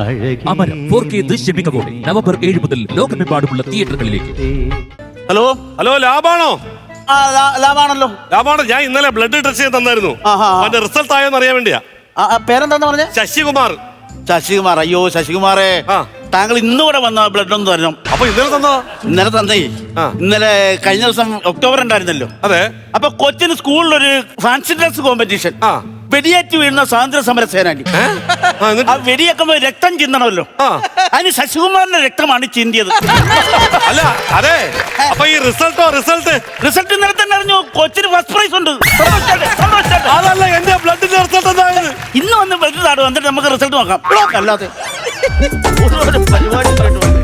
Amaram four K ദൃശ്യമികവോടെ November ഏഴ് മുതൽ ലോകമെമ്പാടുമുള്ള തിയേറ്ററുകളിലേക്ക്. ഹലോ ഹലോ ലാബാണോ ആ ലാ- ലാഭാണല്ലോ. ലാബാണോ ഞാൻ ഇന്നലെ ബ്ലഡ് ടെസ്റ്റ് ചെയ്യാൻ തന്നായിരുന്നു. ആഹാ. അവന്റെ റിസൾട്ട് ആയോന്ന് അറിയാൻ വേണ്ടിയാ. പേരെന്താന്ന് പറഞ്ഞ? ശശികുമാർ. ശശികുമാർ അയ്യോ ശശികുമാറെ. താങ്കൾ ഇന്നുകൂടെ വന്ന ബ്ലഡ് ഒന്ന് തരണം. അപ്പൊ ഇന്നലെ തന്നോ ഇന്നലെ തന്നേ. ഇന്നലെ കഴിഞ്ഞ ദിവസം ഒക്ടോബർ ഉണ്ടായിരുന്നല്ലോ അതെ. അപ്പൊ കൊച്ചിന് സ്കൂളിലൊരു ഫാൻസി ഡ്രസ് കോമ്പറ്റീഷൻ ആ. വെടിയേറ്റ് വീഴുന്ന സ്വാതന്ത്ര്യ സമര സേനാനി? ആ? രക്തം ചിന്തണമല്ലോ. അതിന് ശശികുമാറിന്റെ രക്തമാണ് ചിന്തിയത്. അല്ല അതെ. അപ്പൊ ഈ റിസൾട്ടോ റിസൾട്ട്? റിസൾട്ട് ഇന്നലെ തന്നെ അറിഞ്ഞു. കൊച്ചിന് ഫസ്റ്റ് പ്രൈസ് ഉണ്ട്. അതല്ല എന്റെ ബ്ലഡിന്റെ റിസൾട്ട് എന്തായത്? ഇന്ന് വന്ന് ബ്ലഡ് താടും എന്നിട്ട് നമുക്ക് റിസൾട്ട് നോക്കാം. അല്ലാതെ. പരിപാടി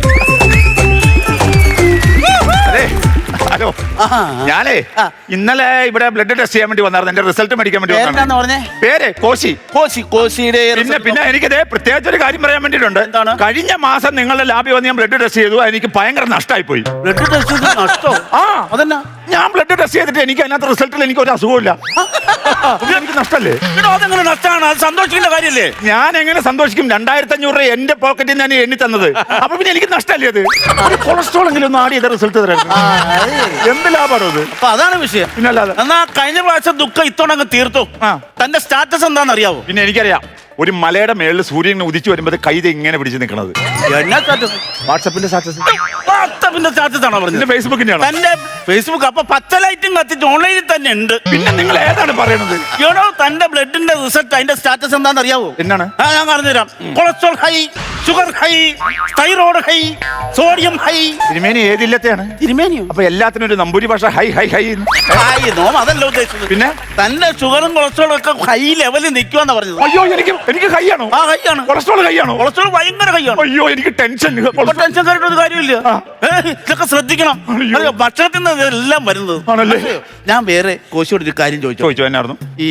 ഹലോ. ഞാനേ ഇന്നലെ ഇവിടെ ബ്ലഡ് ടെസ്റ്റ് ചെയ്യാൻ വേണ്ടി വന്നായിരുന്നു. എന്റെ റിസൾട്ട് മേടിക്കാൻ വേണ്ടി വന്നാണ്. പറഞ്ഞേ? പേര് കോശി. കോശി കോശിയുടെ പിന്നെ പിന്നെ എനിക്കത് പ്രത്യേകിച്ച് ഒരു കാര്യം പറയാൻ വേണ്ടിയിട്ടുണ്ട്. എന്താണ്? കഴിഞ്ഞ മാസം നിങ്ങളുടെ ലാബിൽ വന്ന് ഞാൻ ബ്ലഡ് ടെസ്റ്റ് ചെയ്തു. എനിക്ക് ഭയങ്കര നഷ്ടമായി പോയി ബ്ലഡ് ടെസ്റ്റ് നഷ്ടോ? ആ. അതെന്നാ? ഞാൻ ബ്ലഡ് ടെസ്റ്റ് ചെയ്തിട്ട് എനിക്ക് അതിനകത്ത് റിസൾട്ടിൽ എനിക്ക് ഒരു അസുഖമില്ല എനിക്ക് നഷ്ടല്ലേ? എടോ, അതെങ്ങനെ നഷ്ടമാണ്? അത് സന്തോഷിക്കേണ്ട കാര്യല്ലേ? ഞാൻ എങ്ങനെ സന്തോഷിക്കും? രണ്ടായിരത്തി അഞ്ഞൂറ് രൂപ എന്റെ പോക്കറ്റിൽ ഞാൻ എണ്ണി തന്നത്. അപ്പൊ പിന്നെ എനിക്ക് നഷ്ടമല്ലേ അത്? ഒരു കൊളസ്ട്രോൾ എങ്കിലും ഒന്ന് ആഡ് ചെയ്ത റിസൾട്ട് തരാം എന്ത് ലാഭമാണോ ഇത് അപ്പൊ അതാണ് വിഷയം. പിന്നല്ലാതെ എന്നാ കഴിഞ്ഞ പ്രാവശ്യം ദുഃഖം ഇത്തവണ അങ്ങ് തീർത്തു. ആ. തന്റെ സ്റ്റാറ്റസ് എന്താണെന്ന് അറിയാവോ പിന്നെ എനിക്കറിയാം. ഒരു മലയുടെ മേളിൽ സൂര്യൻ ഉദിച്ചു വരുമ്പോൾ കൈത ഇങ്ങനെ പിടിച്ച് നിൽക്കണത് എന്നാ സ്റ്റാറ്റസ് വാട്സപ്പിന്റെ സ്റ്റാറ്റസ്. വാട്സപ്പിന്റെ സ്റ്റാറ്റസ് ആണോ എന്റെ പറഞ്ഞത് ഫേസ്ബുക്കിന്റെയാണ്? തന്റെ ഫേസ്ബുക്ക് അപ്പൊ പച്ച ലൈറ്റും കത്തിച്ച് ഓൺലൈനിൽ തന്നെ ഉണ്ട്. പിന്നെ നിങ്ങൾ ഏതാണ് പറയുന്നത് എടോ തന്റെ ബ്ലഡിന്റെ റിസൾട്ട് അതിന്റെ സ്റ്റാറ്റസ് എന്താണെന്ന് അറിയാവോ? എന്നാണ്? ആ ഞാൻ പറഞ്ഞുതരാം. Cholesterol high. Sugar high thyroid high sodium high തിരുമേനി ഏതില്ലത്തെയാണ് തിരുമേനിയോ? അപ്പൊ എല്ലാത്തിനും ഒരു നമ്പൂരി ഭാഷ ഹൈ ഹൈ ഹൈ എന്ന്. ഹായ് നോം അതല്ല ഉദ്ദേശിച്ചത്. പിന്നെ? തന്റെ ഷുഗറും കൊളസ്ട്രോളും ഒക്കെ ഹൈ ലെവലിൽ നിൽക്കുവാന്നാ പറഞ്ഞത്. അയ്യോ എനിക്ക് എനിക്ക് ഹൈ ആണോ? ആ ഹൈ ആണ്. കൊളസ്ട്രോൾ ഹൈ ആണോ? കൊളസ്ട്രോൾ ഭയങ്കര ഹൈ ആണ്. അയ്യോ എനിക്ക് ടെൻഷൻ ഇപ്പൊ ടെൻഷൻ കാര്യമായിട്ട് ഒരു കാര്യമില്ല. ആ. ഏ, ഇതൊക്കെ ശ്രദ്ധിക്കണം. അയ്യോ. അറിയോ, ഭക്ഷണത്തിൽ നിന്ന് എല്ലാം വരുന്നത്. ആണല്ലേ? ഞാൻ വേറെ കോശിയോട് ഒരു കാര്യം ചോദിച്ചു? ചോദിച്ചു എന്നായിരുന്നു? ഈ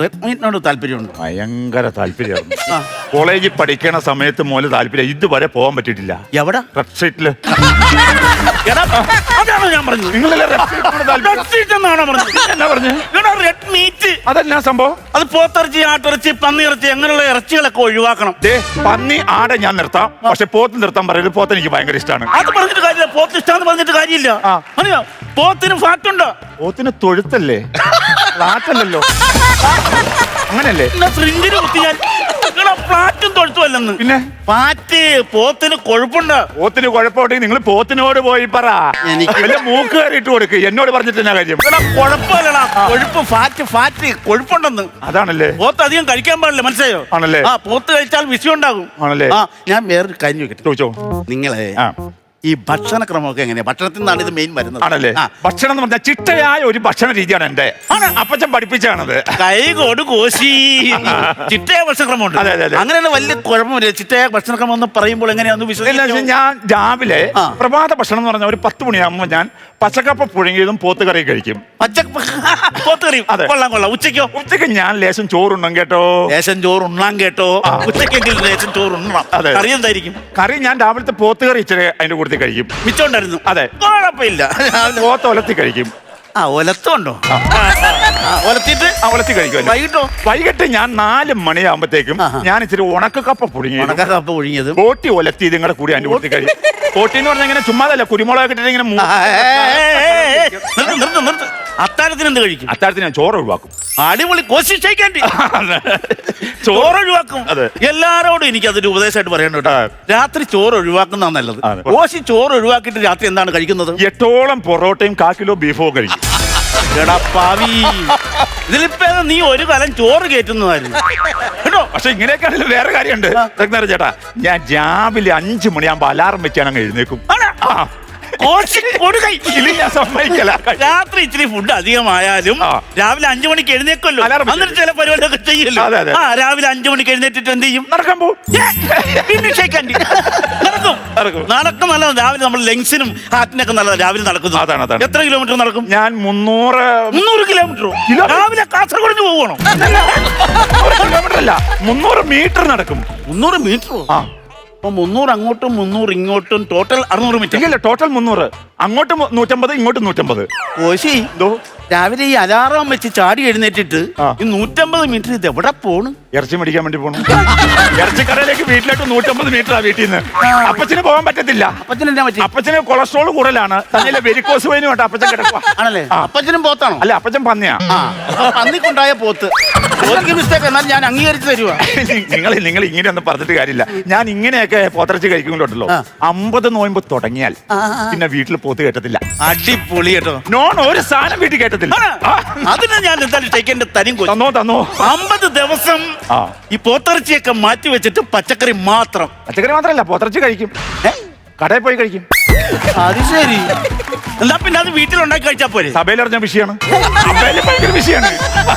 റെഡ് മീറ്റിനോട് താല്പര്യമുണ്ട്. ഭയങ്കര താല്പര്യമായിരുന്നു. ആ. കോളേജിൽ പഠിക്കണ സമയത്ത് മോലെ താല്പര്യം. ഇതുവരെ പോകാൻ പറ്റിയിട്ടില്ല. എവിടെ? റെഡ് സ്ട്രീറ്റിൽ എടാ, അതാണോ ഞാൻ പറഞ്ഞത്? നിങ്ങളല്ലേ താല്പര്യം? എന്നാണോ എന്നാ പറഞ്ഞു? എടാ അതെന്നാ സംഭവം? അത് പോത്തിറച്ചി ആട്ടിറച്ചി പന്നിയിറച്ചി അങ്ങനെയുള്ള ഇറച്ചികളൊക്കെ ഒഴിവാക്കണം. ദേ പന്നി ആടെ ഞാൻ നിർത്താം. പക്ഷെ പോത്ത് നിർത്താൻ പറയരുത്. പോത്ത് എനിക്ക് ഭയങ്കര ഇഷ്ടമാണ് അത് പറഞ്ഞിട്ട് കാര്യമില്ല. പോത്ത് ഇഷ്ടമെന്ന് പറഞ്ഞിട്ട് കാര്യമില്ല. ആ. അറിയോ പോത്തിന് ഫാറ്റ് ഉണ്ടോ. പോത്തിന് തൊഴുത്തല്ലേ? ഫ്ലാറ്റല്ലല്ലോ അങ്ങനല്ലേ? ഫ്രിഞ്ചിന് കുത്തി ഞാൻ എടാ, ഫ്ലാറ്റും തൊഴുത്തുമല്ലെന്ന് പിന്നെ? പാറ്റ് പോത്തിന് കൊഴുപ്പുണ്ട്. പോത്തിന് കുഴപ്പമുണ്ടെങ്കിൽ നിങ്ങൾ പോത്തിനോട് പോയി പറ. എനിക്ക് വല്ല മൂക്ക് കയറിയിട്ട് കൊടുക്ക്. എന്നോട് പറഞ്ഞിട്ട് ഞാൻ കാര്യം? നിങ്ങളെ കൊഴപ്പല്ലടാ. കൊഴുപ്പ് ഫാറ്റ് ഫാറ്റ് കൊഴുപ്പുണ്ടെന്ന്. അതാണല്ലേ? പോത്ത് അധികം കഴിക്കാൻ പാടില്ല മനസ്സിലായോ? ആണല്ലേ? ആ പോത്ത് കഴിച്ചാൽ വിഷയം ഉണ്ടാകും ആണല്ലേ? ആ ഞാൻ വേറൊരു കാര്യം ചോദിക്കട്ടെ? ചോദിച്ചോ. നിങ്ങളെ ആ. ഈ ഭക്ഷണക്രമമൊക്കെ എങ്ങനെയാ? ഭക്ഷണത്തിൽ നിന്നാണ് ഇത് മെയിൻ വരുന്നത്. ആണല്ലേ? ആ. ഭക്ഷണം എന്ന് പറഞ്ഞാൽ ചിട്ടയായ ഒരു ഭക്ഷണ രീതിയാണ് എന്റെ അപ്പച്ചൻ പഠിപ്പിച്ചാണത് കൈ കൊടു കോശി. ചിട്ടയായ ഭക്ഷണക്രമമുണ്ട് അതെ, അതെ, അതെ. അങ്ങനെയുള്ള വലിയ കുഴപ്പമില്ല ചിട്ടയ ഭക്ഷണക്രമം എന്ന് പറയുമ്പോൾ എങ്ങനെയാന്ന് വിശ്വസിക്കുന്നത് ഞാൻ രാവിലെ ആ. പ്രഭാത ഭക്ഷണം എന്ന് പറഞ്ഞാൽ ഒരു പത്ത് മണിയാകുമ്പോൾ ഞാൻ പച്ചക്കപ്പ പുഴുങ്ങിയതും പോത്ത് കറി കഴിക്കും. പച്ച പോത്തുകറി അതെ. കൊള്ളാം കൊള്ളാം. ഉച്ചയ്ക്കോ? ഉച്ചയ്ക്ക് ഞാൻ ലേശം ചോറുണ്ണും കേട്ടോ. ലേശം ചോറ് ഉണ്ണാൻ കേട്ടോ ഉച്ചയ്ക്കെങ്കിലും ലേശം ചോറ് ഉണ്ണണം അതെ. കറി എന്തായിരിക്കും? കറി ഞാൻ രാവിലത്തെ പോത്ത് കറി ഇച്ചിരി അതിന്റെ കൂട്ടത്തിൽ കഴിക്കും. മിച്ചമുണ്ടായിരുന്നു. അതെ. കുഴപ്പമില്ല. പോത്ത് ഒലത്തി കഴിക്കും. ആ ഒലത്തുണ്ടോ? ഒലത്തിട്ട് ആ ഒലത്തി കഴിക്കും വൈകിട്ടോ? വൈകിട്ട് ഞാൻ നാല് മണിയാകുമ്പോഴത്തേക്കും ആഹാ. ഞാൻ ഇച്ചിരി ഉണക്കക്കപ്പ പുഴുങ്ങി ഉണക്കക്കപ്പ പുഴുങ്ങിയത്. കോട്ടി ഒലത്തി നിങ്ങളുടെ കൂടി അതിന്റെ കൂട്ടി കഴിയും കോട്ടി എന്ന് പറഞ്ഞാൽ ഇങ്ങനെ ചുമ്മാതല്ല കുരുമുളക് ഇട്ടിട്ട് ഇങ്ങനെ നിർത്ത് നിർത്ത് അത്താഴത്തിന് എന്ത് കഴിക്കും? അത്താഴത്തിന് ഞാൻ ചോറ് ഒഴിവാക്കും. അടിപൊളി കോശി ചോറ് ഒഴിവാക്കും. അതെ. എല്ലാരോടും എനിക്ക് അതൊരു ഉപദേശമായിട്ട് പറയണ്ട കേട്ടോ. രാത്രി ചോറ് ഒഴിവാക്കുന്നതാണ് നല്ലത്. കോശി ചോറ് ഒഴിവാക്കിയിട്ട് രാത്രി എന്താണ് കഴിക്കുന്നത്? എട്ടോളം പൊറോട്ടയും കാക്കിലോ കിലോ ബീഫോ കഴിക്കും. എടാ പാവി. ഇതിലിപ്പോ നീ ഒരു കാലം ചോറ് കയറ്റുന്നതായിരുന്നു. കേട്ടോ? പക്ഷെ ഇങ്ങനെയൊക്കെയാണല്ലോ വേറെ കാര്യമുണ്ട്. ചേട്ടാ ഞാൻ രാവിലെ അഞ്ചു മണിയാകുമ്പോ അലാറം വെച്ചാണ് അങ്ങ് എഴുന്നേക്കും. ആ, ഞാൻ സമ്മതിക്കല രാത്രി ഇച്ചിരി ഫുഡ് അധികമായാലും രാവിലെ അഞ്ചു മണിക്ക് എഴുന്നേക്കല്ലോ എന്നിട്ട് ചില പരിപാടിയൊക്കെ ചെയ്യല്ലോ. ആ രാവിലെ അഞ്ചു മണിക്ക് എഴുന്നേറ്റിട്ട് എന്ത് ചെയ്യും? നടക്കാൻ പോകും. നടക്കും. നടക്കും. നല്ലതാണ് രാവിലെ നമ്മൾ ലെങ്സിനും ഹാർട്ടിനൊക്കെ നല്ലതാണ് രാവിലെ നടക്കുന്നു. അതാണ്, അതാണ്. എത്ര കിലോമീറ്റർ നടക്കും? ഞാൻ മുന്നൂറ് മുന്നൂറ് കിലോമീറ്റർ രാവിലെ കാസർഗോഡിന് പോകണോ കിലോമീറ്റർ അല്ല. മുന്നൂറ് മീറ്റർ നടക്കും. മുന്നൂറ് മീറ്ററോ? ആ. മുന്നൂറ് അങ്ങോട്ടും മുന്നൂറ് ഇങ്ങോട്ടും ടോട്ടൽ അറുന്നൂറ് മീറ്റർ ഇല്ല ടോട്ടൽ മുന്നൂറ്. അങ്ങോട്ട് മു- നൂറ്റമ്പത് ഇങ്ങോട്ട് നൂറ്റമ്പത്. കോശി എന്തോ? രാവിലെ ഈ അലാറം വെച്ച് ചാടി എഴുന്നേറ്റിട്ട് ആ. ഈ നൂറ്റമ്പത് മീറ്റർ ഇത് എവിടെ പോണ്? ഇറച്ചി മേടിക്കാൻ വേണ്ടി പോണു. ഇറച്ചിക്കടയിലേക്ക് വീട്ടിലേക്ക് നൂറ്റമ്പത് മീറ്റർ ആ വീട്ടിൽ നിന്ന്. അപ്പച്ചന് പോകാൻ പറ്റത്തില്ല. അപ്പച്ചന് എന്നാ പറ്റി? അപ്പച്ചന് കൊളസ്ട്രോൾ കൂടുതലാണ്. തന്നെ വെരിക്കോസ് വൈനും വേണ്ട അപ്പച്ചൻ കിടക്കുക ആണല്ലേ? അപ്പച്ചനും പോത്താണോ? അല്ല അപ്പച്ചൻ പന്നിയാ. പന്നിക്കുണ്ടായ പോത്ത്. മിസ്റ്റേക്ക് എന്നാൽ ഞാൻ അംഗീകരിച്ചു തരുവാ. നിങ്ങൾ നിങ്ങൾ ഇങ്ങനെ ഒന്നും പറഞ്ഞിട്ട് കാര്യമില്ല. ഞാൻ ഇങ്ങനെയൊക്കെ പോത്തിറച്ചി കഴിക്കുന്നുണ്ടല്ലോ. അമ്പത് നോയമ്പ് തുടങ്ങിയാൽ പിന്നെ വീട്ടിൽ പോത്ത് കേട്ടത്തില്ല അടിപൊളി കേട്ടോ. നോൺ ഒരു സാധനം വീട്ടിൽ കേട്ടത്തില്ല അതിന് ഞാൻ എന്തായാലും തരും തന്നോ തന്നോ. അമ്പത് ദിവസം ആ. ഈ പോത്തിറച്ചിയൊക്കെ മാറ്റി വെച്ചിട്ട് പച്ചക്കറി മാത്രം പച്ചക്കറി മാത്രമല്ല പോത്തിറച്ചി കഴിക്കും ഏ? കടയിൽ പോയി കഴിക്കും അത് ശരി. എന്നാ പിന്നെ അത് വീട്ടിലുണ്ടാക്കി കഴിച്ചാ പോരെ? സഭയിൽ അറിഞ്ഞ വിഷയമാണ്. സഭയിൽ ഭയങ്കര വിഷയമാണ്.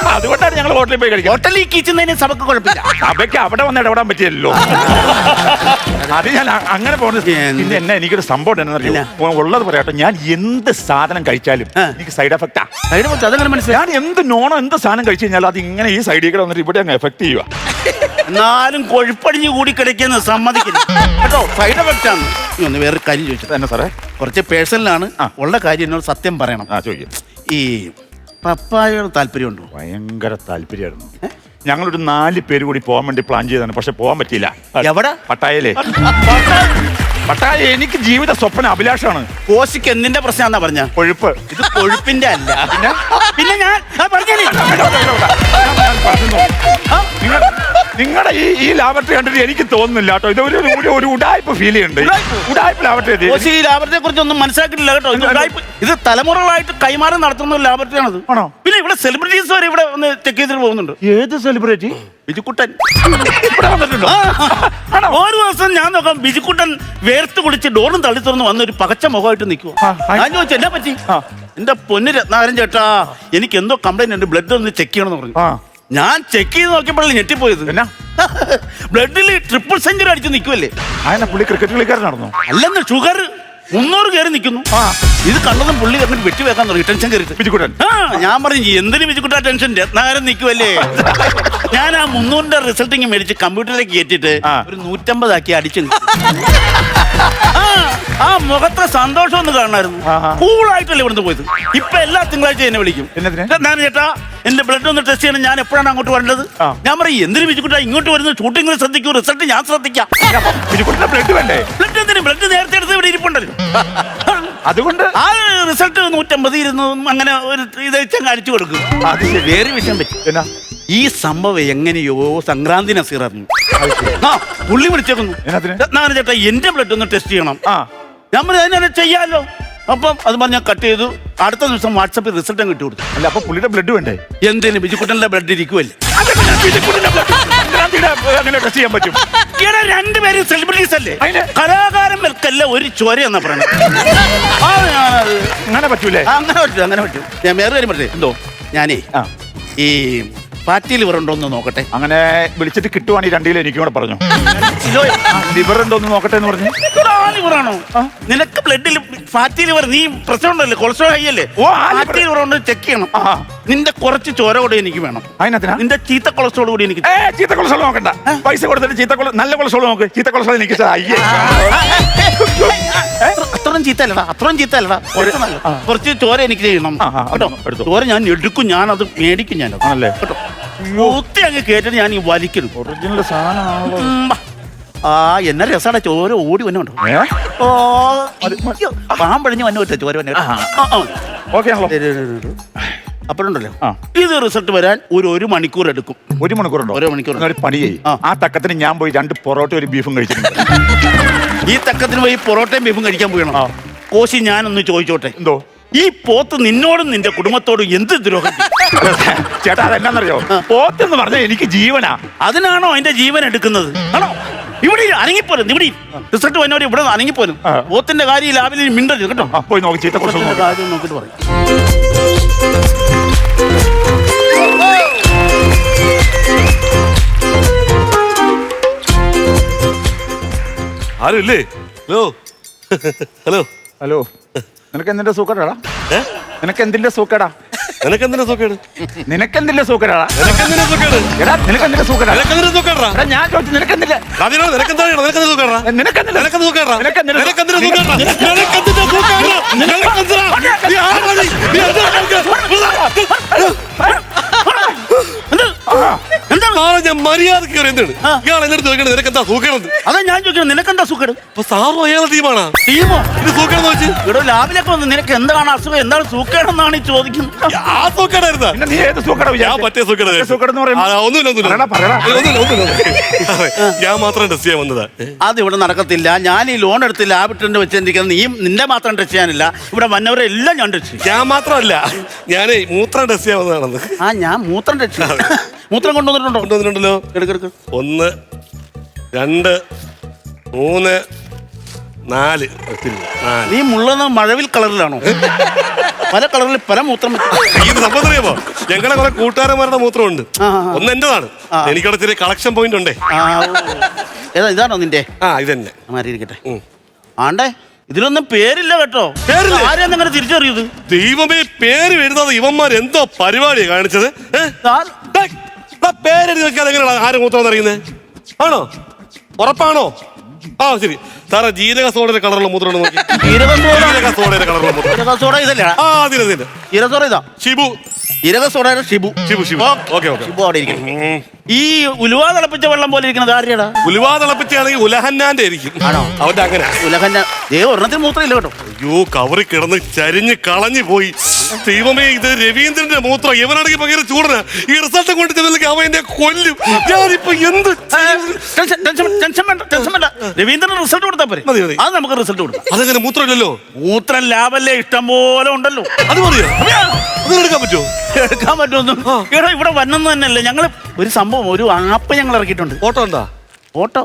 അതുകൊണ്ടാണ് ഞങ്ങൾ ഹോട്ടലിൽ പോയി കഴിക്കുന്നത്. ഹോട്ടലിൽ കിച്ചുന്നതിന് സഭക്ക് കുഴപ്പമില്ല. സഭയ്ക്ക് അവിടെ വന്ന് ഇടപെടാൻ പറ്റിയല്ലോ അത് ഞാൻ അ- അങ്ങനെ പോകുന്നത് എന്ത്? പിന്നെ എന്നെ എനിക്കൊരു സംഭവം എന്നറിയില്ല ഉള്ളത് പറയാട്ടോ ഞാൻ എന്ത് സാധനം കഴിച്ചാലും ആ. എനിക്ക് സൈഡ് എഫക്റ്റാ സൈഡ് വെച്ച് അതങ്ങനെ മനസ്സിലായി? ഞാൻ എന്ത് നോണോ എന്ത് സാധനം കഴിച്ചു കഴിഞ്ഞാൽ അത് ഇങ്ങനെ ഈ സൈഡിൽ കൂടെ വന്നിട്ട് ഇവിടെ അങ്ങ് എഫക്ട് ചെയ്യുക എന്നാലും കൊഴുപ്പടിഞ്ഞ് കൂടി കിടക്കുന്ന സമ്മതിക്കില്ല. കേട്ടോ സൈഡ് എഫക്റ്റ് ആണ്. നീ ഒന്ന് വേറെ കാര്യം ചോദിച്ചു. തന്നെ സാറേ? കുറച്ച് പേഴ്സണലാണ്. ആ. ഉള്ള കാര്യം എന്നോട് സത്യം പറയണം. ആ ചോദിക്കും. ഈ പപ്പായയോട് താല്പര്യമുണ്ടോ? ഭയങ്കര താല്പര്യമായിരുന്നു. ഞങ്ങളൊരു നാല് പേര് കൂടി പോകാൻ വേണ്ടി പ്ലാൻ ചെയ്തതാണ് പക്ഷെ പോകാൻ പറ്റിയില്ല. എവിടെ? പട്ടായയിലെ. പട്ടായ എനിക്ക് ജീവിത സ്വപ്ന അഭിലാഷമാണ് കോശിക്ക് എന്തിന്റെ പ്രശ്നമാണെന്നാ പറഞ്ഞ? കൊഴുപ്പ്. ഇത് കൊഴുപ്പിന്റെ അല്ല. പിന്നെ? പിന്നെ ഞാൻ ആ. നിങ്ങളുടെ ഈ ഈ ലാബറട്ടറി കണ്ടിട്ട് എനിക്ക് തോന്നുന്നില്ല കേട്ടോ. ഇത് ഒരു ഒരു- ഒരു ഉടായ്പ ഫീൽ ചെയ്യുന്നുണ്ട്. ഉഡായിപ്പ്? ഉടായ്പ ലാബറട്ടറി കോശി ഈ ലാബറട്ടറിയെ കുറിച്ച് ഒന്നും മനസ്സിലാക്കിയിട്ടില്ല കേട്ടോ. ഇത് ഉടായിപ്പ്. ഇത് തലമുറകളായിട്ട് കൈമാറി നടത്തുന്ന ഒരു ലാബറട്ടറി ആണത് ആണോ? പിന്നെ ഇവിടെ സെലിബ്രിറ്റീസ് വരെ ഇവിടെ ഒന്ന് ചെക്ക് ചെയ്തിട്ട് പോകുന്നുണ്ട്. ഏത് സെലിബ്രിറ്റി ബിജുക്കുട്ടൻ. ഇവിടെ വന്നിട്ടുണ്ടോ? ആണോ? ഒരു ദിവസം ഞാൻ നോക്കാം ബിജുക്കുട്ടൻ വേർത്ത് കുടിച്ച് ഡോറും തള്ളി തുറന്ന് വന്ന ഒരു പകച്ച മുഖമായിട്ട് ആ. ഞാൻ ചോദിച്ചു എന്നാ പറ്റി. എന്റെ പൊന്ന് രത്നാകരൻ ചേട്ടാ എനിക്ക് എന്തോ കംപ്ലൈന്റ് ഉണ്ട്. ബ്ലഡ് ഒന്ന് ചെക്ക് ചെയ്യണമെന്ന് പറഞ്ഞു. ഞാൻ ചെക്ക് ചെയ്ത് നോക്കിയപ്പോഴല്ലേ ഞെട്ടിപ്പോയത്. എന്നാ? ബ്ലഡിൽ ട്രിപ്പിൾ സെഞ്ചുറി അടിച്ച് നിൽക്കുമല്ലേ പുള്ളി ക്രിക്കറ്റ് കളിക്കാരനാണെന്നോ? അല്ലെന്ന് ഷുഗർ മുന്നൂറ് കയറി നിൽക്കുന്നു. ആ. ഇത് കണ്ടതും പുള്ളി കണ്ടിട്ട് വെട്ടി വെക്കാൻ തുടങ്ങി. ടെൻഷൻ കയറി. ബിജുക്കുട്ടൻ ആ. ഞാൻ പറഞ്ഞു എന്തിന് ബിജുക്കുട്ടാ ടെൻഷൻ? രത്നാകരൻ നിൽക്കുമല്ലേ ഞാൻ ആ മുന്നൂറിന്റെ റിസൾട്ടിങ് മേടിച്ച് കമ്പ്യൂട്ടറിലേക്ക് കയറ്റിട്ട്. ഒരു നൂറ്റമ്പതാക്കി അടിച്ചു ആ, മുഖത്തെ സന്തോഷം ഒന്ന് കാണായിരുന്നു. കൂളായിട്ടല്ലേ ഇവിടുന്ന് പോയത്. ഇപ്പൊ എല്ലാ തിങ്കളാഴ്ച എന്നെ വിളിക്കും? ഞാൻ ചേട്ടാ എന്റെ ബ്ലഡ് ഒന്ന് ടെസ്റ്റ് ചെയ്യണം. ഞാൻ എപ്പോഴാണ് അങ്ങോട്ട് വരേണ്ടത്? ഞാൻ പറയും എന്തിനു ബിജുക്കുട്ട ഇങ്ങോട്ട് വരുന്ന ഷൂട്ടിങ്ങിൽ ശ്രദ്ധിക്കൂ റിസൾട്ട് ഞാൻ ശ്രദ്ധിക്കാം. ബ്ലഡ് വേണ്ടേ? ബ്ലഡ് എന്തിനു? ബ്ലഡ് നേരത്തെ എടുത്ത് ഇവിടെ ഇരിപ്പുണ്ടല്ലോ. അതുകൊണ്ട് ആ റിസൾട്ട് നൂറ്റമ്പത് ഇരുന്നു അങ്ങനെ ഒരു ഇത് കാണിച്ചു കൊടുക്കും. അത് ശരി. വേറെ വിഷയം പറ്റി. എന്നാ? ഈ സംഭവം എങ്ങനെയോ സംക്രാന്തി ആ പുള്ളി വിളിച്ചേക്കുന്നു. ചേട്ടാ എന്റെ ബ്ലഡ് ഒന്ന് ടെസ്റ്റ് ചെയ്യണം. ആ. ഞാൻ പറഞ്ഞു അതിനെ ചെയ്യാമല്ലോ അപ്പം അത് പറഞ്ഞ ഞാൻ കട്ട് ചെയ്തു. അടുത്ത ദിവസം വാട്സപ്പിൽ റിസൾട്ട് കിട്ടി കൊടുത്തു അല്ല അപ്പൊ പുള്ളിയുടെ ബ്ലഡ് വേണ്ടേ? എന്തിനും? ബിജുക്കുട്ടന്റെ ബ്ലഡ് സംക്രാന്തിയുടെ അങ്ങനെ ടെസ്റ്റ് ചെയ്യാൻ പറ്റും. ഇവിടെ രണ്ടുപേരും സെലിബ്രിറ്റീസ് അല്ലേ? കലാകാരന്മാർക്കല്ല ഒരു ചോര എന്നാ പറയുന്നത്. അങ്ങനെ പറ്റൂലേ? അങ്ങനെ പറ്റും അങ്ങനെ പറ്റൂ. ഞാൻ വേറെ കാര്യം പറഞ്ഞേ എന്തോ? ഞാനേ ഈ പാറ്റി ലിവർ ഉണ്ടോ എന്ന് നോക്കട്ടെ. അങ്ങനെ വിളിച്ചിട്ട് കിട്ടുവാണെങ്കിൽ രണ്ടിലും എനിക്കും കൂടെ പറഞ്ഞു. ലിവർ ഉണ്ടോന്ന് നോക്കട്ടെ എന്ന് പറഞ്ഞു. ലിവറാണോ നിനക്ക് ബ്ലഡിൽ ഫാറ്റി ലിവർ നീ പ്രശ്നം ഉണ്ടല്ലേ കൊളസ്ട്രോൾ ഹൈ അല്ലേ. ഫാറ്റി ലിവർ ഉണ്ട് ചെക്ക് ചെയ്യണം. നിന്റെ കുറച്ച് ചോര കൂടെ എനിക്ക് വേണം. അതിനകത്തിനാ? നിന്റെ ചീത്ത കൊളസ്ട്രോൾ കൂടി എനിക്ക് ചീത്ത കൊളസ്ട്രോൾ നോക്കണ്ട. പൈസ കൊടുത്തിട്ട് ചീത്ത നല്ല കൊളസ്ട്രോൾ നോക്ക്. ചീത്ത കൊളസ്ട്രോൾ എനിക്ക്. അയ്യേ. അത്രയും ചീത്ത അല്ലടാ അത്രയും ചീത്ത അല്ലടാ കുറച്ച് നല്ല കുറച്ച് ചോര എനിക്ക് ചെയ്യണം. ആ, ആ, കേട്ടോ? എടുത്തോ. ചോര ഞാൻ എടുക്കും ഞാൻ അത് മേടിക്കും ഞാൻ ആണല്ലേ? കേട്ടോ? അങ്ങ് കേട്ടിട്ട് ഞാൻ ഈ വലിക്കുന്നു ഒറിജിനൽ സാധനമാണല്ലോ. ഉം, ബാ. ആ എന്നെ രസാടാ ചോര ഓടി വന്നുണ്ടോ ഏ? ഓ അയ്യോ, പാമ്പഴിഞ്ഞ് വന്നു പറ്റാ ചോര വന്നെ? ഓക്കെ ആണല്ലോ അപ്പോഴുണ്ടല്ലോ? ആ. ഇത് റിസൾട്ട് വരാൻ ഒരു ഒരു മണിക്കൂർ എടുക്കും. ഒരു മണിക്കൂറുണ്ടോ? ഒരു മണിക്കൂർ. എന്നാ ഒരു പണി ചെയ്യ്. ആ. ആ തക്കത്തിന് ഞാൻ പോയി രണ്ട് പൊറോട്ട ഒരു ബീഫും കഴിച്ചിട്ടുണ്ട്. ഈ തക്കത്തിന് പോയി പൊറോട്ടയും ബീഫും കഴിക്കാൻ പോകണം. കോശി ഞാനൊന്ന് ചോദിച്ചോട്ടെ? എന്തോ? ഈ പോത്ത് നിന്നോടും നിന്റെ കുടുംബത്തോടും എന്ത് ദ്രോഹം? ചേട്ടാ ചേട്ടാ അതെന്നാന്നറിയോ പോത്തെന്ന് പറഞ്ഞാൽ എനിക്ക് ജീവനാ. അതിനാണോ അതിന്റെ ജീവൻ എടുക്കുന്നത്? ആണോ? ഇവിടെ അനങ്ങിപ്പോലും അനങ്ങിപ്പോരും ഇവിടെ റിസൾട്ട് വന്നവർ ഇവിടെ അനങ്ങിപ്പോലും അനങ്ങിപ്പോരും. പോത്തിന്റെ കാര്യം ലാബിൽ മിണ്ടരുത് കേട്ടോ? പോയി നോക്കി ചീത്ത. കാര്യം നോക്കിട്ട് പറയും. ആരും ഇല്ലേ ഹലോ ഹലോ ഹലോ നിനക്ക് എന്തിന്റെ സൂക്കടാ ഏ നിനക്ക് എന്തിന്റെ സൂക്കടാ നിനക്കെന്തിനാ സുഖേട് നിനക്കെന്തിന്റെ സൂക്കടാ നിനക്കെന്തിനാ സൂക്കേട് എടാ നിനക്കെന്തിന്റെ സൂക്കടാ നിനക്കെന്തിനാ സുഖേടാ എടാ ഞാൻ ചോദിച്ചു നിനക്കെന്തിന്റെ അതിനോ നിനക്കെന്താ നിനക്കെന്താ സൂക്കേടാ നിനക്കെന്തിന്റെ നിനക്കെന്താ സുഖേടാ നിനക്കെന്തിന്റെ നിനക്കെന്തിനാ സുഖേടാ നിനക്കെന്തിനാ സൂക്കേടാ നിനക്കെന്തിനാ നീ ആരാ നീ നീ എന്താ എന്ത്? ഞാൻ മര്യാദയ്ക്ക് കയറി ഇയാൾ എന്നെ ചോദിക്കണത് നിനക്ക് എന്താ സൂക്കണത് അതാ ഞാൻ ചോദിക്കുന്നത് നിനക്കെന്താ സുഖം അപ്പൊ സാറും അയാളുടെ ടീമാണാ? ടീമോ? ഇത് സൂക്കണെന്ന് വെച്ച്? ഇവിടെ ലാബിലൊക്കെ വന്ന് നിനക്ക് എന്താണ് അസുഖം? എന്താണ് സൂക്കേടെന്നാണ് ഈ ചോദിക്കുന്നത്. ആ സൂക്കടായിരുന്നാ പിന്നെ നീ ഏത് സൂക്കട ഞാൻ സൂക്കട പറയുമ്പോ ഒന്നുമില്ല ഞാൻ മാത്രം ടെസ്റ്റ് ചെയ്യാൻ വന്നതാ. അത് ഇവിടെ നടക്കത്തില്ല. ഞാൻ ഈ ലോൺ എടുത്ത് ലാബിട്ടുണ്ട് വെച്ചിരിക്കുന്നത് നീ നിന്റെ മാത്രം ടച്ച് ചെയ്യാനില്ല. ഇവിടെ വന്നവരെ എല്ലാം ഞാൻ ടച്ച് ചെയ്യും. ഞാൻ മാത്രമല്ല. ഞാൻ മൂത്രം ടെസ്റ്റ് ചെയ്യാൻ വന്നതാണെന്ന്. ആ ഞാൻ മൂത്രം ടച്ച് ചെയ്യും. മൂത്രം കൊണ്ടുവന്നിട്ടുണ്ടോ? കൊണ്ടുവന്നിട്ടുണ്ടല്ലോ. എടുക്കെടുക്ക് ഒന്ന് രണ്ട് മൂന്ന് നാല്. ഒത്തിരി, നാല്. നീ മുള്ള മഴവിൽ കളറിലാണോ? പല കളറിൽ പല മൂത്രം ഇത് സംബന്ധിച്ചോ ഞങ്ങളുടെ കുറെ കൂട്ടുകാരന്മാരുടെ മൂത്രമുണ്ട്. ഒന്ന് എന്റേതാണ്. എനിക്കവിടെ ചെറിയ കളക്ഷൻ പോയിന്റ് ഉണ്ടേ. ഏതാ ഇതാണോ നിന്റെ? ആ ഇതന്നെ. തന്നെ മാറിയിരിക്കട്ടെ ആണ്ടേ ഇതിലൊന്നും പേരില്ല കേട്ടോ. പേരില്ല. അങ്ങനെ തിരിച്ചറിയത് ദൈവമേ പേര് വരുന്നത് ഇവന്മാർ എന്തോ പരിപാടിയാ കാണിച്ചത്? പേരെഴുതി വെക്കാതെ എങ്ങനെയാണ് ആരും മൂത്രം അറിയുന്നത് ആണോ? ഉറപ്പാണോ? ആ ശരി. സാറേ ജീരക സോഡയുടെ കളറുള്ള മൂത്രം നോക്കി. ജീരക സോഡയുടെ കളറുള്ള മൂത്രം. ജീരക സോഡ ഇതല്ലേ? ആ അതിന് അതിന് ഇതാ. ഷിബു. ജീരക സോഡയുടെ ഷിബു. ഷിബു ഷിബു. ഓക്കേ. ഓക്കെ. ഷിബു അവിടെ ഇരിക്കണം ഈ ഉലുവ തിളപ്പിച്ച വെള്ളം പോലെ ഇരിക്കുന്നത് ആരുടെടാ ഉലുവാ തിളപ്പിച്ചാണെങ്കിൽ ഉലഹന്നാന്റെ ആയിരിക്കും. ആണോ? അവന്റെ അങ്ങനെ. ഉലകന്ന ദേ ഒരെണ്ണത്തിന് മൂത്രമില്ല കേട്ടോ. അയ്യോ കവറി കിടന്ന് ചരിഞ്ഞ് കളഞ്ഞു പോയി. ദൈവമേ ഇത് രവീന്ദ്രന്റെ മൂത്രം. ഇവനാണെങ്കിൽ ഭയങ്കര ചൂടന. ഈ റിസൾട്ട് കൊണ്ട് ചെന്നില്ലെങ്കിൽ അവൻ എന്നെ കൊല്ലും. ഞാനിപ്പോ എന്ത് രവീന്ദ്രൻ റിസൾട്ട് കൊടുത്താ പോരെ. മതി, മതി. അത് നമുക്ക് റിസൾട്ട് കൊടുക്കാം. അതങ്ങനെ മൂത്രമില്ലല്ലോ? മൂത്രം ലാഭല്ലേ ഇഷ്ടം പോലെ ഉണ്ടല്ലോ. അത് മതിയോ? എടുക്കാൻ പറ്റുമോ എടുക്കാൻ പറ്റുമെന്നും ഇവിടെ ഇവിടെ വന്നെന്ന് തന്നെയല്ലേ. ഞങ്ങൾ ഒരു സംഭവം ഒരു ആപ്പ് ഞങ്ങൾ ഇറക്കിയിട്ടുണ്ട്. ഓട്ടോ ഉണ്ടാ? Auto.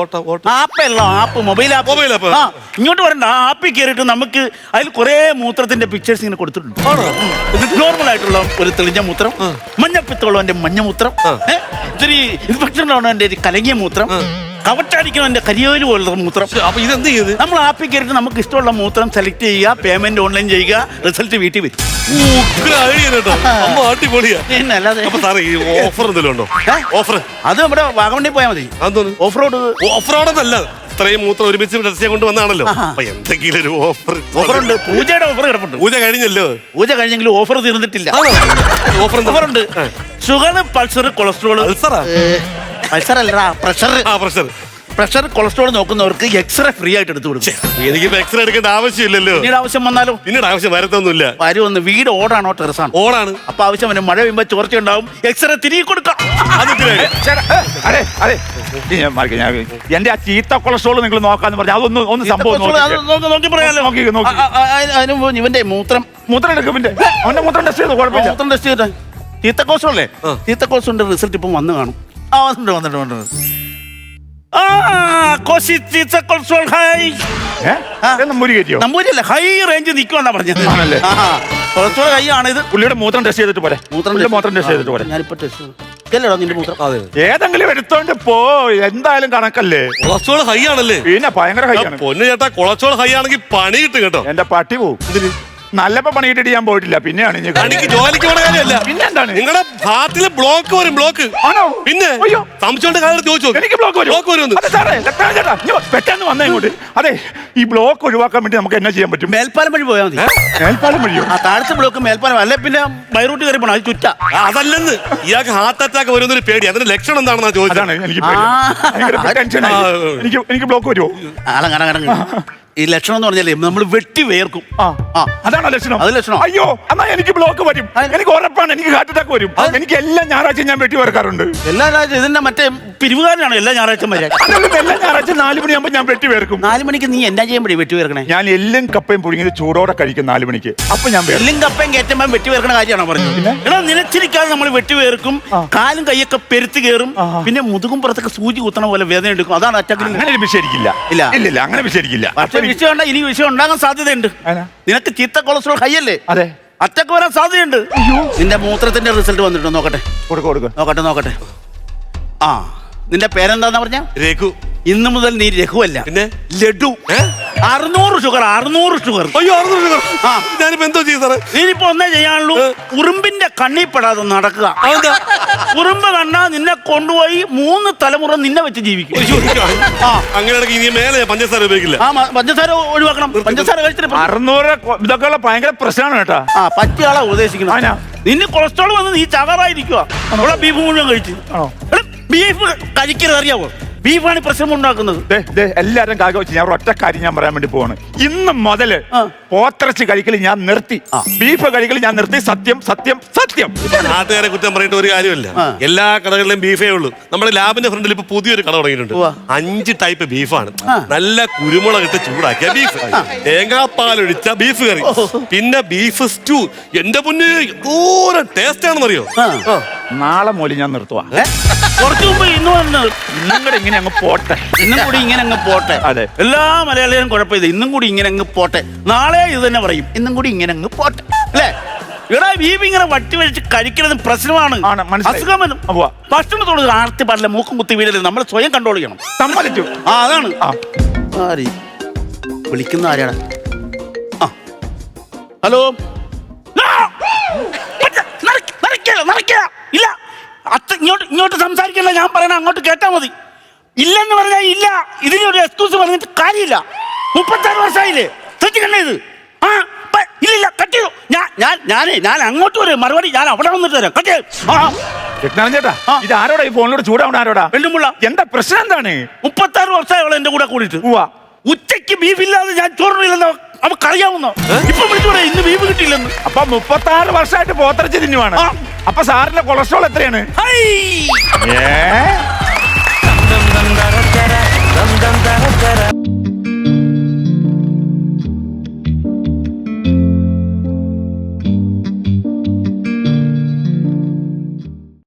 Auto auto. ആപ്പല്ല app mobile app. Mobile app. ആ ഇങ്ങോട്ട് വരണ്ട ആ ആപ്പിൽ കയറിയിട്ട് നമുക്ക് അതിൽ കുറെ മൂത്രത്തിന്റെ പിക്ചേഴ്സ് ഇങ്ങനെ കൊടുത്തിട്ടുണ്ട്. നോർമൽ ആയിട്ടുള്ള ഒരു തെളിഞ്ഞ മൂത്രം മഞ്ഞപ്പിത്തുള്ളവന്റെ മഞ്ഞമൂത്രം ഇത്തിരി ഇൻഫെക്ഷൻ ഉള്ളവന്റെ കലങ്ങിയ മൂത്രം കവട്ടടിക്കുന്നവന്റെ കരിയോൽ പോലുള്ള മൂത്രം. അപ്പൊ ഇതെന്ത് ചെയ്ത്? നമ്മൾ ആപ്പിൽ കയറിയിട്ട് നമുക്ക് ഇഷ്ടമുള്ള മൂത്രം സെലക്ട് ചെയ്യുക പേയ്മെന്റ് ഓൺലൈൻ ചെയ്യുക റിസൾട്ട് വീട്ടിൽ വരും. ഓഫർ അത് നമ്മുടെ വാഗമണ്ണിൽ പോയാൽ മതി. ഓഫ് റോഡ് ഓഫ് റോഡ് അല്ല ഇത്രയും മൂത്രം ഒരുമിച്ച് ടെസ്റ്റ് കൊണ്ടുവന്നാണല്ലോ കൊണ്ട് വന്നാണല്ലോ അപ്പൊ എന്തെങ്കിലും ഒരു ഓഫർ ഓഫർ ഉണ്ട്. പൂജയുടെ ഓഫർ കിടപ്പുണ്ട്. പൂജ കഴിഞ്ഞല്ലോ? പൂജ കഴിഞ്ഞെങ്കിലും ഓഫർ തീർന്നിട്ടില്ല. ഓഫർ ഓഫർ ഉണ്ട്. ഷുഗർ പൾസർ കൊളസ്ട്രോൾ അൾസറാ പൾസർ അല്ലടാ പ്രഷർ ആ പ്രഷർ പ്രഷർ കൊളസ്ട്രോൾ നോക്കുന്നവർക്ക് എക്സ്റേ ഫ്രീ ആയിട്ട് എടുത്തു കൊടുക്കും. എനിക്ക് എക്സ്റേ എടുക്കേണ്ട ആവശ്യമില്ലല്ലോ. പിന്നീട് ആവശ്യം വന്നാലോ? പിന്നീട് ആവശ്യം വരത്തൊന്നുമില്ല. വരും ഒന്ന് വീട് ഓടാണോ ടെറസാണ്? ഓടാണ്. അപ്പൊ ആവശ്യം വരും മഴ പെയ്യുമ്പോ ചോർച്ച ഉണ്ടാവും. എക്സ്റേ തിരികെ കൊടുക്കാം. എന്റെ ആ ചീത്ത കൊളസ്ട്രോൾ നിങ്ങൾ നോക്കാന്ന് പറഞ്ഞു അതൊന്ന് ഒന്ന് സംഭവം കൊളസ്ട്രോൾ ഇവന്റെ മൂത്രം. മൂത്രം എടുക്കും പിന്നെ അവന്റെ മൂത്രം ടെസ്റ്റ് ചെയ്തു കുഴപ്പമില്ല. മൂത്രം ടെസ്റ്റ് ചെയ്തിട്ട്. ചീത്ത തീത്തക്കോസിന്റെ റിസൾട്ട് ഇപ്പം വന്നു കാണും. ആ വന്നിട്ടുണ്ട് വന്നിട്ടുണ്ട് വന്നിട്ടുണ്ട്. നമ്പൂരിയല്ല ഹൈ. റേഞ്ച് നിൽക്കുവാന്നാ പറഞ്ഞത്. ആണല്ലേ? കൊളസ്ട്രോൾ ഹൈ ആണ് ഇത്. പുള്ളിയുടെ മൂത്രം ടെസ്റ്റ് ചെയ്തിട്ട് പോരെ. മൂത്രം മൂത്രം ടെസ്റ്റ് ചെയ്തിട്ട് പോരെ. ഞാനിപ്പോ ടെസ്റ്റ് ഇല്ലടാ നിന്റെ മൂത്രം? ഏതെങ്കിലും എടുത്തോണ്ട് പോ. എന്തായാലും കണക്കല്ലേ? കൊളസ്ട്രോൾ ഹൈ ആണല്ലേ? പിന്നെ ഭയങ്കര ആണ്. പൊന്നു ചേട്ടാ കൊളസ്ട്രോൾ ഹൈ ആണെങ്കിൽ പണി കിട്ടും കേട്ടോ. എന്റെ പട്ടി പോവും. നല്ലപ്പോ പണിയിട്ടിട്ട് ഞാൻ പോയിട്ടില്ല. പിന്നെയാണ് ഇനി പണിക്ക് ജോലിക്ക് പോണ കാര്യമല്ല. പിന്നെ എന്താണ് നിങ്ങളുടെ ഹാർട്ടിൽ ബ്ലോക്ക് വരും ബ്ലോക്ക് ആണോ? പിന്നെ അയ്യോ. സംശയമുണ്ട് കാര്യം ചോദിച്ചു? എനിക്ക് ബ്ലോക്ക് വരും. ബ്ലോക്ക് വരും അതെ സാറേ ചേട്ടാ ഇങ്ങ് പെട്ടെന്ന് വന്നേ ഇങ്ങോട്ട്. അതെ ഈ ബ്ലോക്ക് ഒഴിവാക്കാൻ വേണ്ടി നമുക്ക് എന്നാ ചെയ്യാൻ പറ്റും? മേൽപ്പാലം വഴി പോയാൽ മതി. മേൽപ്പാലം വഴിയോ? ആ താഴത്തെ ബ്ലോക്ക് മേൽപ്പാലം. അല്ലെ പിന്നെ ബൈറൂട്ട് കയറി പോണം അത് ചുറ്റ. ആ, അതല്ലെന്ന്. ഇയാൾക്ക് ഹാർട്ട് അറ്റാക്ക് വരുന്നൊരു പേടി. അതിന്റെ ലക്ഷണം എന്താണെന്ന് ചോദിച്ചത്? അതാണ് എനിക്ക് പേടി. ആ. ഭയങ്കര ടെൻഷനായി. എനിക്ക് എനിക്ക് ബ്ലോക്ക് വരുമോ? അളങ്ങണങ്ങണങ്ങ ഈ ലക്ഷണം എന്ന് പറഞ്ഞാലേ നമ്മൾ വെട്ടി വേർക്കും. ആ. ആ. അതാണ് ലക്ഷണം? അത് ലക്ഷണം. അയ്യോ എന്നാ എനിക്ക് ബ്ലോക്ക് വരും. എനിക്ക് ഉറപ്പാണ് എനിക്ക് ഹാർട്ട് അറ്റാക്ക് വരും. എനിക്ക് എല്ലാ ഞായറാഴ്ചയും ഞാൻ വെട്ടി വേർക്കാറുണ്ട്. എല്ലാ ഞായറാഴ്ച ഇതിന്റെ മറ്റേ പിരിവുകാരനാണ് എല്ലാ ഞായറാഴ്ച വരെ? അതുകൊണ്ട് എല്ലാ ഞായറാഴ്ച നാല് മണിയാകുമ്പോൾ ഞാൻ വെട്ടി വേർക്കും? നാല് മണിക്ക് നീ എന്നാ ചെയ്യാൻ പറ്റി വെട്ടി വേർക്കണേ? ഞാൻ എല്ലും കപ്പയും പുഴുങ്ങിയത് ചൂടോടെ കഴിക്കും നാല് മണിക്ക്. അപ്പൊ ഞാൻ എല്ലാം കപ്പയും കയറ്റുമ്പോൾ വെട്ടി വേർക്കണ കാര്യമാണ് പറഞ്ഞത്? എടാ നിലച്ചിരിക്കാതെ നമ്മൾ വെട്ടി വേർക്കും കാലും കൈയൊക്കെ പെരുത്ത് കയറും പിന്നെ മുതുകും പുറത്തൊക്കെ സൂചി കുത്തണ പോലെ വേദന എടുക്കും. അതാണ് അറ്റാക്കിന് അങ്ങനെ വിശേഷിക്കില്ല ഇല്ല. ഇല്ല അങ്ങനെ വിശേഷിക്കില്ല പക്ഷെ വിഷയം ഉണ്ട ഇനി വിഷയം ഉണ്ടാകാൻ സാധ്യതയുണ്ട്. അതിനാ? നിനക്ക് ചീത്ത കൊളസ്ട്രോൾ ഹൈ അല്ലേ അതെ. അറ്റക്ക് വരാൻ സാധ്യതയുണ്ട്. നിന്റെ മൂത്രത്തിന്റെ റിസൾട്ട് വന്നിട്ടുണ്ടോ. നോക്കട്ടെ. കൊടുക്ക കൊടുക്ക. നോക്കട്ടെ നോക്കട്ടെ. ആ നിന്റെ പേരെന്താന്ന് പറഞ്ഞ? രഘു. ഇന്ന് മുതൽ നീ രഘുവല്ല പിന്നെ? ലഡു? അറുന്നൂറ് ഷുഗർ അറുന്നൂറ് ഷുഗർ. അയ്യോ അറുന്നൂറ് ഷുഗർ. ആ. ഞാനിപ്പോ എന്തോ ചെയ്യും സാറേ? നീനിപ്പോ ഒന്നേ ചെയ്യാനുള്ളൂ. ഉറുമ്പിന്റെ കണ്ണി പെടാതെ നടക്കുക. അതെന്താ? ഉറുമ്പ് കണ്ടാ നിന്നെ കൊണ്ടുപോയി മൂന്ന് തലമുറ നിന്നെ വെച്ച് ജീവിക്കും. ആ. അങ്ങനെയാണെങ്കിൽ ഇനി മേലെ ഞാൻ പഞ്ചസാര ഉപയോഗിക്കില്ല. ആ മ- പഞ്ചസാര ഒഴിവാക്കണം. പഞ്ചസാര കഴിച്ചിട്ട് ഇപ്പൊ- അറുന്നൂറ് കൊ- ഇതൊക്കെ ഉള്ള ഭയങ്കര പ്രശ്നമാണ് കേട്ടാ. ആ പറ്റിയാളാ ഉദ്ദേശിക്കുന്നത്. ആനാ? നിന്നെ കൊളസ്ട്രോൾ വന്ന് നീ ചകറായിരിക്കുക നമ്മളെ ബീഫ് മുഴുവൻ കഴിച്ച്. ആണോ? എടാ, ബീഫ് കഴിക്കരുത് അറിയാവോ? ബീഫാണ് ഈ പ്രശ്നം ഉണ്ടാക്കുന്നത്. ദേ, ദേ, എല്ലാരും കാക വെച്ച് ഞാൻ ഒറ്റ കാര്യം ഞാൻ പറയാൻ വേണ്ടി പോവാണ്. ഇന്ന് മുതൽ. പോത്തിറച്ചി കഴിക്കൽ ഞാൻ നിർത്തി. ബീഫ് കഴിക്കൽ ഞാൻ നിർത്തി. സത്യം സത്യം സത്യം. നാട്ടുകാരെ കുറ്റം പറഞ്ഞിട്ട് ഒരു കാര്യമില്ല. എല്ലാ കടകളിലും ബീഫേ ഉള്ളൂ. നമ്മുടെ ലാബിന്റെ ഫ്രണ്ടിൽ ഇപ്പൊ പുതിയൊരു കട തുടങ്ങിയിട്ടുണ്ട്. ഉവ്വ. അഞ്ച് ടൈപ്പ് ബീഫാണ്. നല്ല കുരുമുളക് ഇട്ട് ചൂടാക്കിയ ബീഫ്. തേങ്ങാപ്പാൽ ഒഴിച്ച ബീഫ് കറി. പിന്നെ ബീഫ് സ്റ്റൂ. എന്റെ മുന്നേ ദൂരം ടേസ്റ്റ് ആണെന്നറിയോ? അറിയോ നാളെ മോലി ഞാൻ നിർത്തുവാ. കുറച്ചു മുമ്പ് ഇന്ന് കൂടെ ഇങ്ങനെ അങ്ങ് പോട്ടെ. ഇന്നും കൂടി ഇങ്ങനെ അങ്ങ് പോട്ടെ. അതെ. എല്ലാ മലയാളികളും കുഴപ്പമില്ല ഇന്നും കൂടി ഇങ്ങനെ അങ്ങ് പോട്ടെ. നാളെ ഇത് തന്നെ പറയും. ഇന്നും കൂടി ഇങ്ങനെ അങ്ങ് പോട്ടെ. അല്ലേ? ഇവിടെ ബീഫ് ഇങ്ങനെ വട്ടി വലിച്ച് കഴിക്കുന്നത് പ്രശ്നമാണ്. ആണ്, മനസ്സിലായി. അസുഖം വരും ഉവ്വ. ഭക്ഷണത്തോട് ആർത്തി പാടില്ല മൂക്കും കുത്തി വീഴരുത്. നമ്മൾ സ്വയം കൺട്രോൾ ചെയ്യണം. സമ്മതിച്ചു. ആ അതാണ്. ആര്? വിളിക്കുന്ന ആരാണ്? ആ. ഹലോ. ഇല്ല. അത്ത ഇങ്ങോട്ട് ഇങ്ങോട്ട് സംസാരിക്കണ്ട ഞാൻ പറയണ അങ്ങോട്ട് കേട്ടാൽ മതി. ഇല്ലെന്ന് പറഞ്ഞാൽ ഇല്ല. ഇതിനൊരു എക്സ്ക്യൂസ് പറഞ്ഞിട്ട് കാര്യമില്ല. മുപ്പത്താറ് വർഷമായില്ലേ? ശ്രദ്ധിക്കണ്ടേ ഇത്? ആ ഇല്ല ഇല്ലില്ല കട്ട് ചെയ്തു. ഞാൻ ഞാൻ ഞാനേ ഞാൻ അങ്ങോട്ട് വരും. മറുപടി ഞാൻ അവിടെ വന്നിട്ട് തരാം. കട്ട് ചേട്ടാ ഇത് ആരോടാ ഈ ഫോണിലൂടെ ചൂടാവണ ആരോടാ? വെള്ളുമുള്ള എന്താ പ്രശ്നം എന്താണ്? മുപ്പത്താറ് വർഷമായി അവളെ എന്റെ കൂടെ കൂടിയിട്ട്. ഉച്ചയ്ക്ക് ബീഫ് ഇല്ലാതെ ഞാൻ ചോറിനില്ലെന്ന് അവക്കറിയാവുന്നോ ഇപ്പൊ വിളിച്ചു പറയാം ഇന്ന് ബീഫ് കിട്ടിയില്ലെന്ന്. അപ്പൊ മുപ്പത്താറ് വർഷമായിട്ട് പോത്തറച്ച് തിന്നുവാണ്. അപ്പൊ സാറിന്റെ കൊളസ്ട്രോൾ എത്രയാണ്? ഏ?